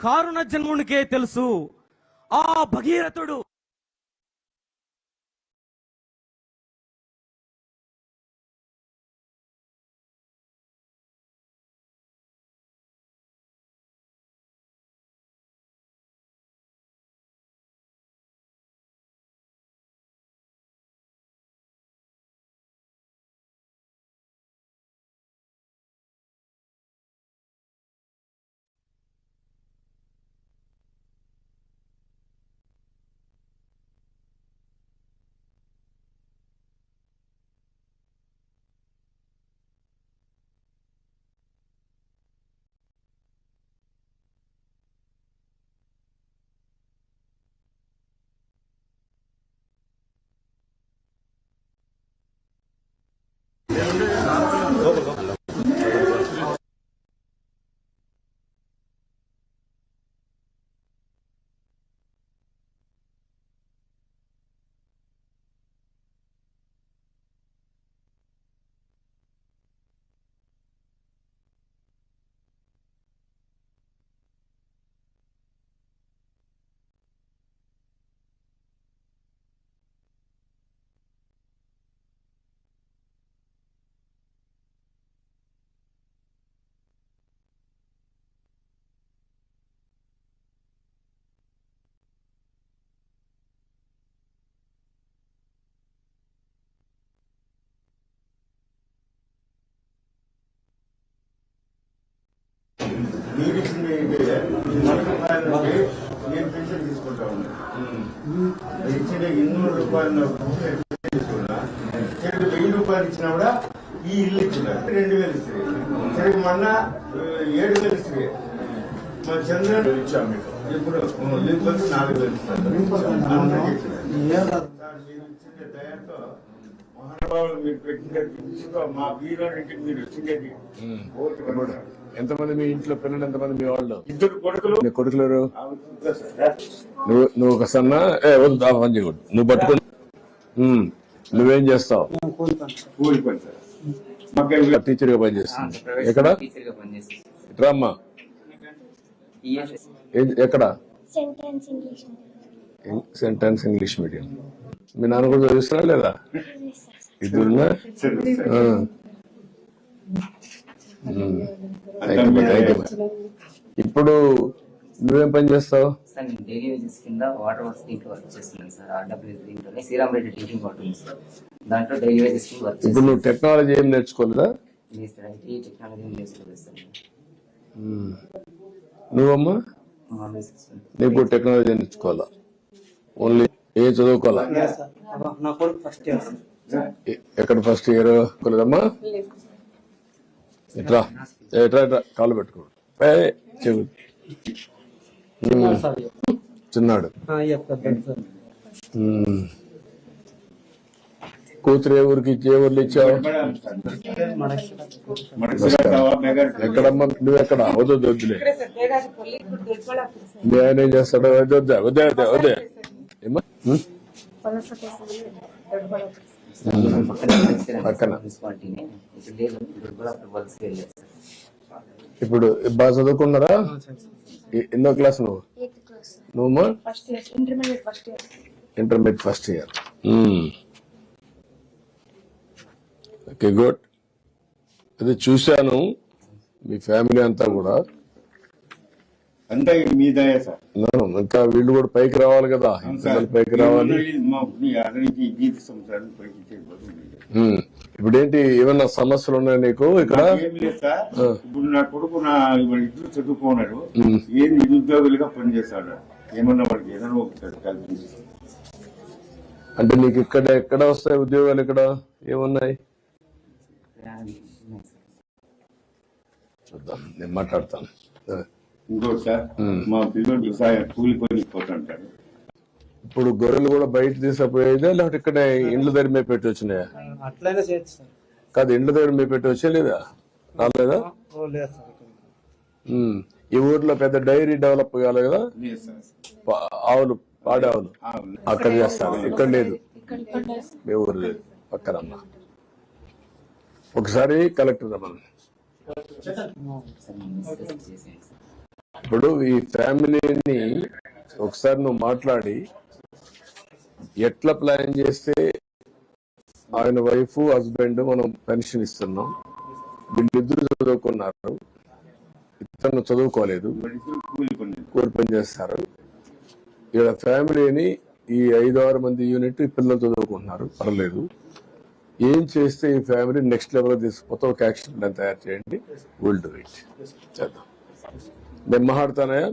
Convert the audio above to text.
కారుణ జన్మునికే తెలుసు. ఆ భగీరథుడు నేను పెన్షన్ తీసుకుంటా ఉన్నా. ఇచ్చిన ఎన్నూరు రూపాయలు నాకు పెన్షన్ తీసుకున్నా సరే వెయ్యి రూపాయలు ఇచ్చినా కూడా ఈ ఇల్లు ఇచ్చినారు రెండు వేలు ఇస్తుంది. సరే మొన్న ఏడు వేలు ఇస్తుంది. మా చంద్రన్ ఇచ్చాం మీకు. ఇప్పుడు లింపల్ నాలుగు వేలు దయతో మహానుభావులు మీరు పెట్టిన మా వీరానికి మీరు వచ్చినది ఓటు ఇప్పుడు ఎంతమంది మీ ఇంట్లో పిల్లలు ఎంతమంది మీ వాళ్ళు? ఇద్దరు కొడుకులు. నీ కొడుకులు ఎవరు? నువ్వు నువ్వు ఒక సన్న ఏ వద్దు ఆ పని చేయకూడదు. నువ్వు పట్టుకుని ఉమ్, నువ్వేం చేస్తావు? కూలి పని సార్. మాకేం టీచర్గా పనిచేస్తుంది ఎక్కడ? టీచర్గా పనిచేస్తాను రామ్మా ఈఎస్ఎస్ ఏ- ఎక్కడ? Sentence English sentence English medium మీ నాన్న కూడా చదివిస్తున్నా లేదా? ఇద్దరున్నా. ఇప్పుడు నువ్వేం పని చేస్తావు? సార్ నేను డైలీ వేజెస్ కింద వాటర్ వర్క్స్ దీంట్లో వర్క్ చేస్తున్నాను సార్ ఆర్డబ్ల్యూ దీంట్లోనే శ్రీరామ్ రెడ్డి టీచింగ్ వాటర్ ఉంది సార్. దాంట్లో డైలీ వేజెస్ కింద వర్క్ ఇప్పుడు చేస్తాను నువ్వు టెక్నాలజీ ఏం నేర్చుకోలేదా? లేదు సార్ ఐటీ టెక్నాలజీ నేర్చుకోలేదు సార్. నువ్వమ్మా. నీకు టెక్నాలజీ నేర్చుకోవాలా? ఓన్లీ ఏ చదువుకోవాలా? నా కొడుకు ఫస్ట్ ఇయర్ ఎ- ఎక్కడ ఫస్ట్ ఇయర్ కొలదమ్మా? ఎట్రా? ఎట్రా ఎట్రా? కాళ్ళు పెట్టుకో. చెవు. చిన్నాడు. కూతురు ఏ ఊరికి ఇచ్చి- ఏ ఊర్లు ఇచ్చావు? ఎక్కడమ్మా? నువ్వు ఎక్కడ వద్దు వద్దు, వద్దులే. మీ ఆయన ఏం చేస్తాడు వద్దు వద్దా వద్దే వద్దే? పక్కన. ఇప్పుడు బాగా చదువుకున్నారా? ఎన్నో క్లాస్ నువ్వు? నువ్వు? First year intermediate first year. Intermediate first year. Okay good. అది చూశాను మీ ఫ్యామిలీ అంతా కూడా. అంతా మీ దయ సార్ ఇంకా వీళ్ళు కూడా పైకి రావాలి కదా. పైకి రావాలి. ఇప్పుడు ఏంటి ఏమన్నా సమస్యలు ఉన్నాయి నీకు ఇక్కడ. ఇప్పుడు నా కొడుకు నా ఇద్దరు చదువుకున్నారు ఉమ్. ఏం నిరుద్యోగులుగా పనిచేస్తాడు ఏమన్నా వాడికి ఏదైనా ఒకటి కల్పించి. అంటే నీకు ఇక్కడ ఎక్కడ వస్తాయి ఉద్యోగాలు ఇక్కడ? ఏమున్నాయి? చూద్దాం. నేను మాట్లాడతాను. ఇంకోటి సార్. మా పిల్లలు కూలి పని పోతుంటారు. ఇప్పుడు గొర్రెలు కూడా బయట తీసుకుపోయేదే లేకపోతే ఇక్కడ ఇండ్ల దగ్గర మేము పెట్టి వచ్చినాయా? అట్లయినా చేయొచ్చు సార్. కాదు ఇండ్ల దగ్గర మేము పెట్టి వచ్చే లేదా? రాలేదా? సార్. ఈ ఊర్లో పెద్ద డైరీ డెవలప్ కావాలి కదా? సార్. ఆవులు పాడి ఆవులు. అవును. అక్కడ చేస్తారు. ఇక్కడ లేదు. మీ ఊరు లేదు. పక్కనమ్మ ఒకసారి కలెక్టర్ రమ్మని. ఇప్పుడు ఈ ఫ్యామిలీని ఒకసారి నువ్వు మాట్లాడి ఎట్లా ప్లాన్ చేస్తే ఆయన వైఫ్ హస్బెండ్ మనం పెన్షన్ ఇస్తున్నాం వీళ్ళిద్దరు చదువుకున్నారు ఇతను చదువుకోలేదు కూలి పని చేస్తారు. ఇక్కడ ఫ్యామిలీని ఈ ఐదు ఆరు మంది యూనిట్ ఈ పిల్లలు చదువుకుంటున్నారు పర్లేదు. ఏం చేస్తే ఈ ఫ్యామిలీ నెక్స్ట్ లెవెల్ తీసుకుపోతే ఒక యాక్షన్ ప్లాన్ తయారు చేయండి. విల్ డూ ఇట్ చేద్దాం. నేను మాట్లాడతానయా